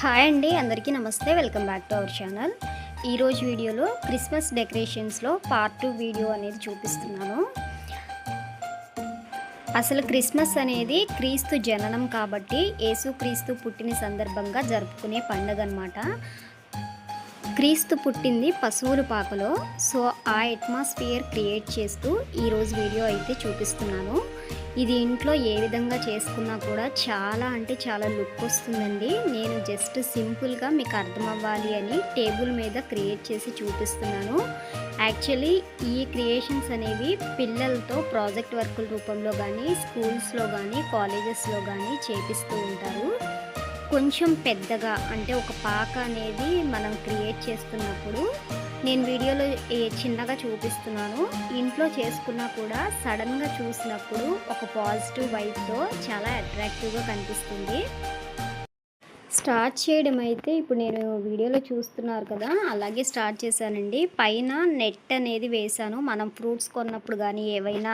Hi అండి అందరికీ నమస్తే. Welcome back to our channel. ఈరోజు వీడియోలో క్రిస్మస్ డెకరేషన్స్లో పార్ట్ టూ వీడియో అనేది చూపిస్తున్నాను. అసలు క్రిస్మస్ అనేది క్రీస్తు జననం కాబట్టి యేసుక్రీస్తు పుట్టిన సందర్భంగా జరుపుకునే పండుగ అనమాట క్రీస్తు పుట్టింది పశువుల పాకలో. సో ఆ అట్మాస్ఫియర్ క్రియేట్ చేస్తూ ఈరోజు వీడియో అయితే చూపిస్తున్నాను. ఇది ఇంట్లో ఏ విధంగా చేసుకున్నా కూడా చాలా అంటే చాలా లుక్ వస్తుందండి. నేను జస్ట్ సింపుల్గా మీకు అర్థం అవ్వాలి అని టేబుల్ మీద క్రియేట్ చేసి చూపిస్తున్నాను. యాక్చువల్లీ ఈ క్రియేషన్స్ అనేవి పిల్లలతో ప్రాజెక్ట్ వర్కుల రూపంలో కానీ స్కూల్స్లో కానీ కాలేజెస్లో కానీ చేపిస్తూ ఉంటారు. కొంచెం పెద్దగా అంటే ఒక పాక అనేది మనం క్రియేట్ చేస్తున్నప్పుడు నేను వీడియోలో ఏ- చిన్నగా చూపిస్తున్నాను. ఇంట్లో చేసుకున్నా కూడా సడన్గా చూసినప్పుడు ఒక పాజిటివ్ వైబ్తో చాలా అట్రాక్టివ్గా కనిపిస్తుంది. స్టార్ట్ చేయడం అయితే ఇప్పుడు నేను వీడియోలో చూస్తున్నారు కదా అలాగే స్టార్ట్ చేశానండి. పైన నెట్ అనేది వేశాను. మనం ఫ్రూట్స్ కొన్నప్పుడు కానీ ఏవైనా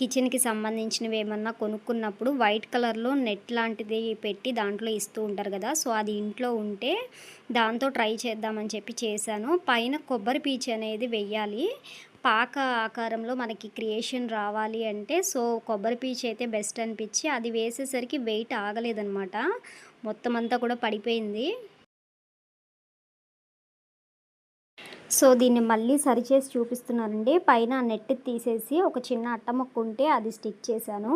కిచెన్కి సంబంధించినవి ఏమన్నా కొనుక్కున్నప్పుడు వైట్ కలర్లో నెట్ లాంటిది పెట్టి దాంట్లో ఇస్తూ ఉంటారు కదా సో అది ఇంట్లో ఉంటే దాంతో ట్రై చేద్దామని చెప్పి చేశాను. పైన కొబ్బరి పీచు అనేది వెయ్యాలి పాక ఆకారంలో మనకి క్రియేషన్ రావాలి అంటే సో కొబ్బరి పీచు అయితే బెస్ట్ అనిపించి అది వేసేసరికి వెయిట్ ఆగలేదనమాట. మొత్తం అంతా కూడా పడిపోయింది. సో దీన్ని మళ్ళీ సరిచేసి చూపిస్తున్నానండి. పైన నెట్ తీసేసి ఒక చిన్న అట్టమొక్క ఉంటే అది స్టిక్ చేశాను.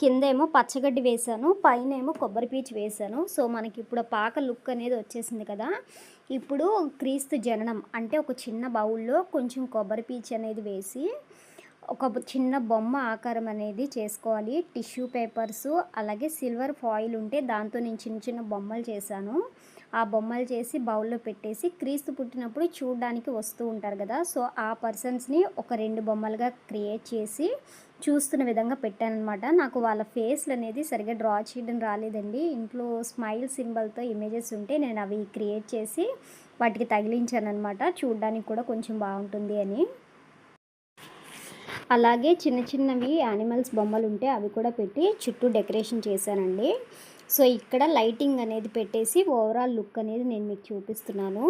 కింద ఏమో పచ్చగడ్డి వేశాను. పైన ఏమో కొబ్బరి పీచు వేశాను. సో మనకి ఇప్పుడు పాక లుక్ అనేది వచ్చేసింది కదా. ఇప్పుడు క్రీస్తు జననం అంటే ఒక చిన్న బౌల్లో కొంచెం కొబ్బరి పీచు అనేది వేసి ఒక చిన్న బొమ్మ ఆకారం అనేది చేసుకోవాలి. టిష్యూ పేపర్స్ అలాగే సిల్వర్ ఫాయిల్ ఉంటే దాంతో నేను చిన్న చిన్న బొమ్మలు చేశాను. ఆ బొమ్మలు చేసి బౌల్లో పెట్టేసి క్రీస్తు పుట్టినప్పుడు చూడడానికి వస్తూ ఉంటారు కదా. సో ఆ పర్సన్స్ని ఒక రెండు బొమ్మలుగా క్రియేట్ చేసి చూస్తున్న విధంగా పెట్టానమాట నాకు వాళ్ళ ఫేస్లు అనేది సరిగ్గా డ్రా చేయడం రాలేదండి. ఇంట్లో స్మైల్ సింబల్తో ఇమేజెస్ ఉంటే నేను అవి క్రియేట్ చేసి వాటికి తగిలించాను అనమాట చూడడానికి కూడా కొంచెం బాగుంటుంది అని. అలాగే చిన్న చిన్నవి యానిమల్స్ బొమ్మలు ఉంటే అవి కూడా పెట్టి చుట్టూ డెకరేషన్ చేశానండి. సో ఇక్కడ లైటింగ్ అనేది పెట్టేసి ఓవరాల్ లుక్ అనేది నేను మీకు చూపిస్తున్నాను.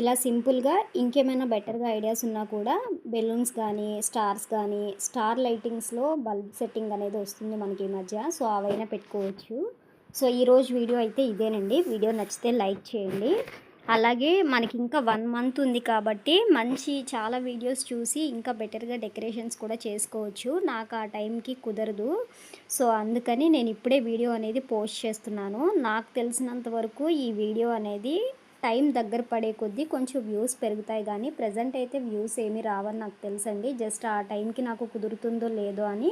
ఇలా సింపుల్గా ఇంకేమైనా బెటర్గా ఐడియాస్ ఉన్నా కూడా బెలూన్స్ కానీ స్టార్స్ కానీ స్టార్ లైటింగ్స్లో బల్బ్ సెట్టింగ్ అనేది వస్తుంది మనకి ఈ మధ్య. సో అవైనా పెట్టుకోవచ్చు. సో ఈరోజు వీడియో అయితే ఇదేనండి. వీడియో నచ్చితే లైక్ చేయండి. అలాగే మనకి ఇంకా వన్ మంత్ ఉంది కాబట్టి మంచి చాలా వీడియోస్ చూసి ఇంకా బెటర్గా డెకరేషన్స్ కూడా చేసుకోవచ్చు. నాకు ఆ టైంకి కుదరదు. సో అందుకని నేను ఇప్పుడే వీడియో అనేది పోస్ట్ చేస్తున్నాను. నాకు తెలిసినంత వరకు ఈ వీడియో అనేది టైం దగ్గర పడే కొద్దీ కొంచెం వ్యూస్ పెరుగుతాయి కానీ ప్రజెంట్ అయితే వ్యూస్ ఏమీ రావని నాకు తెలుసండి. జస్ట్ ఆ టైంకి నాకు కుదురుతుందో లేదో అని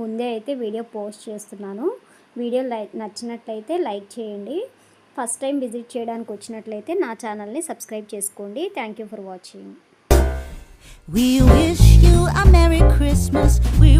ముందే అయితే వీడియో పోస్ట్ చేస్తున్నాను. వీడియో లైక్ నచ్చినట్లయితే లైక్ చేయండి. ఫస్ట్ టైం విజిట్ చేయడానికి వచ్చినట్లయితే నా ఛానల్ని సబ్స్క్రైబ్ చేసుకోండి thank you for watching We wish you a Merry Christmas. We